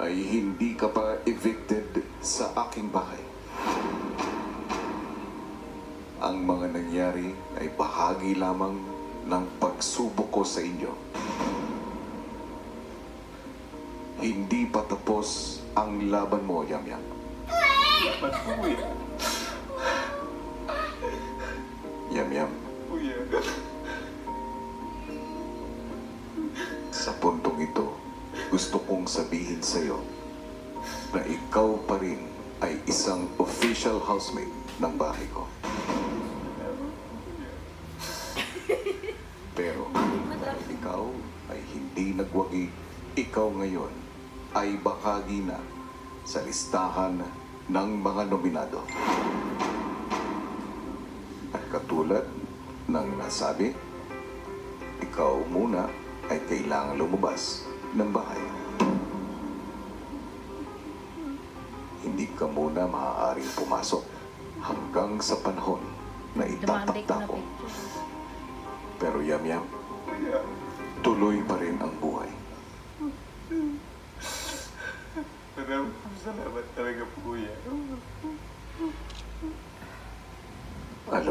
ay hindi ka pa evicted sa aking bahay. Ang mga nangyari ay bahagi lamang ng pagsubok ko sa inyo. Hindi pa tapos ang laban mo, po kuya? Yamyam, Kuya. sa ito, gusto kong sabihin sa iyo na ikaw pa rin ay isang official housemate ng bahay ko. Pero dahil ikaw ay hindi nagwagi, ikaw ngayon ay bahagi na sa listahan ng mga nominado. At katulad ng nasabi, ikaw muna ay kailangan lumabas ng bahay. Hindi ka muna maaaring pumasok hanggang sa panahon na itatakda ko. Pero yam-yam, tuloy pa rin ang buhay. Maraming salamat talaga po kuya. Alam